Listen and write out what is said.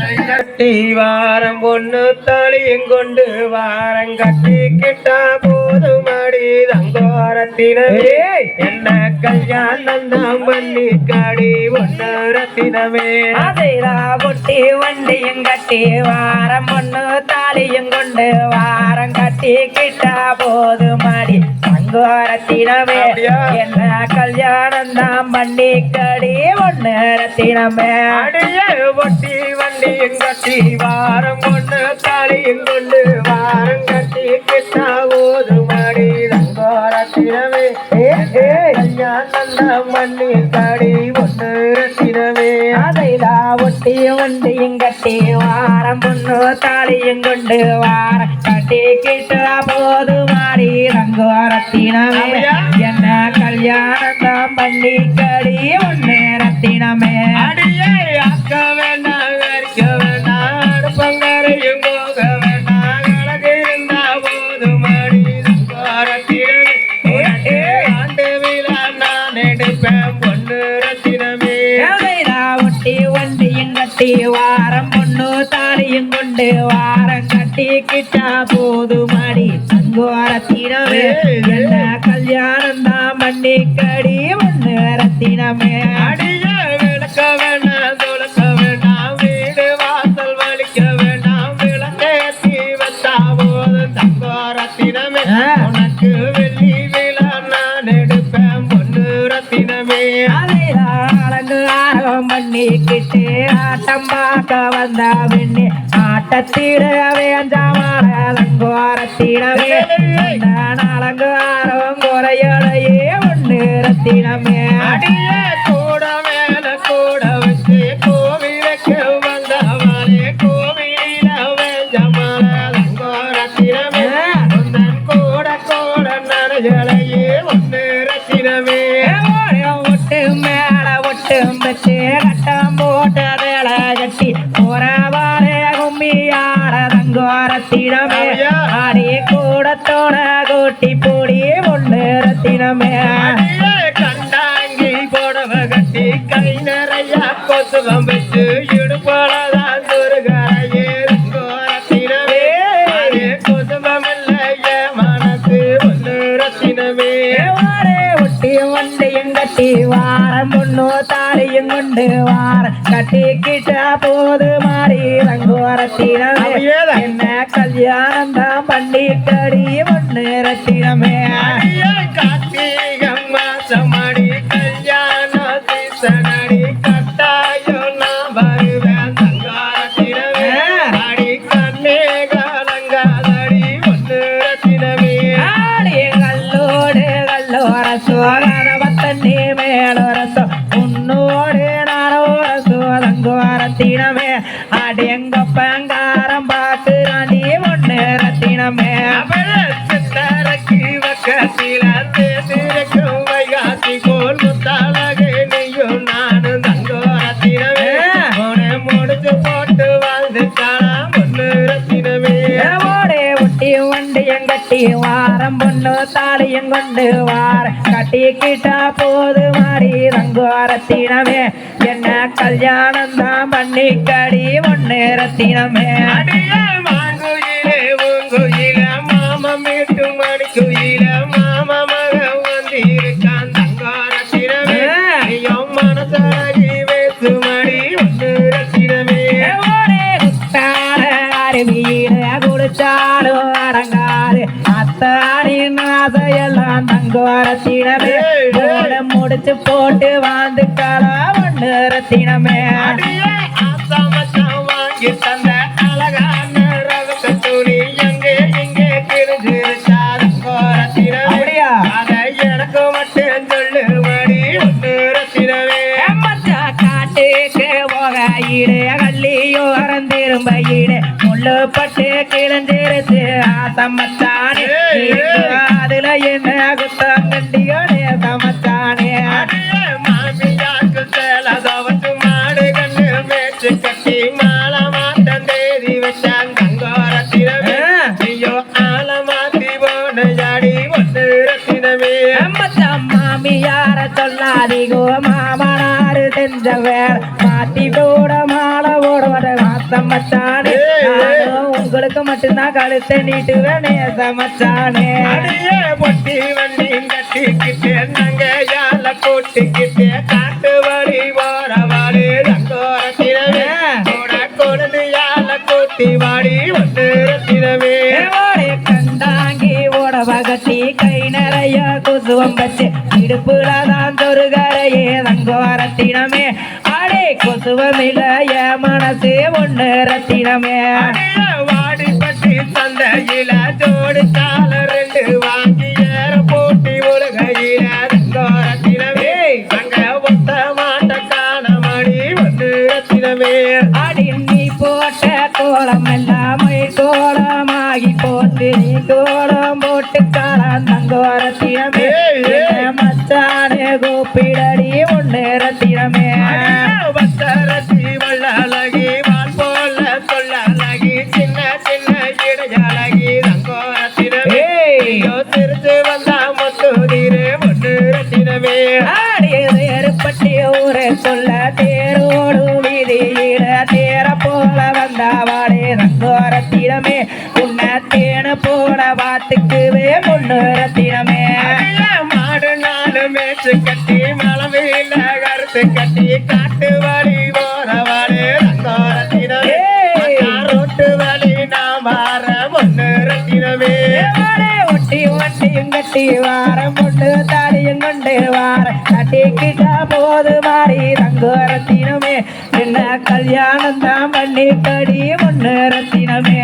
கட்டி வாரம் பொண்ணு தாலியும் கொண்டு வாரம் கட்டி கிட்டா போதும் அடி. தங்கோரத்தினமே என்ன கல்யாணம் தான் பண்ணி காடி. ஒன்னு ரத்தினமே அதைரா பொட்டி வண்டியும் கட்டி வாரம் பொண்ணு தாலியும் கொண்டு வாரம் கட்டி கிட்டா போது மாடி தங்கோரத்தினமே? என்ன கல்யாணம் தான் பண்ணி கடி. ஒன்னு ரத்தினமே அடிய ஒட்டி வண்டியும் கட்டி வாரம் பொண்ணு தாலியும் கொண்டு வாரம் கட்டி கிட்டா போதும் அடி. தங்கோரத்தினமே கல்யாணம் தான் பண்ணி காடி ஒன்னு ரத்தினமே அதைதா ஒட்டி வண்டியும் கட்டி வாரம் பொண்ணு தாலியும் கொண்டு வாரம் கட்டி கிட்டா போது மாடி ரங்கோரத்தினமே? என்ன கல்யாணம் தான் பண்ணி கடி ஒன்னு ரத்தினமே கொண்டு வாரம் கட்டி கிட்டா போது மாடி ரத்தினமே என்ன கல்யாணம் தான் பண்ணி கடி ஒன்னு ரத்தினமே அடியே பண்ணிக்கிட்டு ஆட்டம் பார்க்க வந்த பெண்ணு ஆட்டத்திட வேஞ்சாமான அலங்கோரத்தினமே அலங்காரம் குறையலையே ஒன்று ரத்தினமே. அடியே கூட மேல கூட வச்சு கோவிலுக்கு கூட கூட ஒன்று ரத்தினமே. ஒட்டு மேல கூட்டி பொடி ஒன்று ரத்தினமே கண்டாங்கி புடவ கட்டி கை நிறைய கொசுவம் வச்சு இடுப்பளதான் சுருகரையே தங்கோ ரத்தினமே. கொசுவம் இல்லையே மனசு ஒன்று ரத்தினமே. வாரே ஒட்டி வண்டியும் கட்டி வாரம் தாலியும் கொண்டு வாரம் கட்டி கிட்டா போது மாறி அப்படியேதான். கல்யாணம் தான் பண்ணி கடி ஒன்று ரத்தினமே கார்த்திகம் மாசமடி கல்யாண சீசனடி கட்டாயம் நான் வருவேன் தங்காரத்தினமே. அடி கண்ணே கலங்காதடி ஒன்று ரத்தினமே கல்லோடு மேலோரசோ உன்னோடு நானோரசோ பொண்ணு தாலியும் கொண்டு வார. கட்டி கிட்டா போது மாறி ரங்கோரத்தினமே என்ன கல்யாணம் தான் பண்ணி கடி ஒன்று ரத்தினமே மாங்குயிலே உங்குயில மாமா மீட்டு மணிக்குயில மாமா மக வந்திருக்கான் தங்காரத்தினமே ஐயோ மனசழகி வேசு மடி ஒன்று ரத்தினமே ஓடே குத்தாட அருவியில குடிச்சாலும் அடங்காது. அத்தாரின் ஆசையெல்லாம் தங்கோரத்தினமே ஓட முடிச்சு போட்டு வாழ்ந்து காலா ஒன்று ரத்தினமே. தந்த அறந்திரும்பையிடு முள்ளு பட்டு கிழந்திருச்சு ஆசமச்சானே அதுல என்ன குத்தம் கண்டியோனே சமச்சானே அடியே மாமியாக்கு சேல தவச்சு மாடு கண்ணு மேய்ச்சு கட்டி மாலை மாட்டம் தேதி வச்சாங்க தங்கோரத்தினமே ஐயோ ஆல மாத்தி போன ஜாடி ஒன்று ரத்தினமே. மச்சான் மாமியார சொல்லாதிகோ மாமனாரு செஞ்ச வேற மாட்டி போட மாலை போடுவத மாத்த மச்சானே ஏய், ஏய். நானும் உங்களுக்கு மட்டும்தான் கழுத்தை நீட்டுவேன் நேச மச்சானே அடியே பொட்டி வண்டி கட்டிக்கிட்டு நாங்க யால கூட்டிக்கிட்டு காட்டு வழி போற வாடி ரங்கோரத்தினமே கூட கொழுந்து யால கூட்டி வாடி ஒன்று ரத்தினமே தேவோடைய கண்டாங்கி ஓடவ கட்டி கை நிறைய குசுவம் வச்சு இடுப்புல தான் தொருகரையே தங்கோ ரத்தினமே அடே குசுவம் இல்ல என் மனசு ஒண்ணு ரத்தினமே. அடியே வாடி பட்டி சந்தையில ஜோடி கால ரெண்டு வாங்கி ஏற போட்டி உலகையில ரங்கோரத்தினமே அங்க ஒத்த மாட்ட காண மணி ஒன்று ரத்தினமே. அடி நீ போட்ட கோலம் எல்லாம் கோலமாகி போட்டு நீ கோலம் போட்டு காலம் தங்கோ ரத்தினமே. மச்சானே கூப்பிடடி ஒண்ணு ரத்தினமே. வந்தாவாளே வந்தவாடே ரங்கோரத்தினமே உன்னை தேன போல வாத்துக்குவே முன்னு ரத்தினமே மாடு நாலு மேய்ச்சு கட்டி மலமையில கருத்து கட்டி காட்டு வழி கட்டி வாரம் கொண்டு தாடியும் கொண்டு வாரம் கட்டிக்கிட்டா போது மாறி ரங்கோரத்தினமே என்ன கல்யாணம் தான் பண்ணி கடி முன்னு ரத்தினமே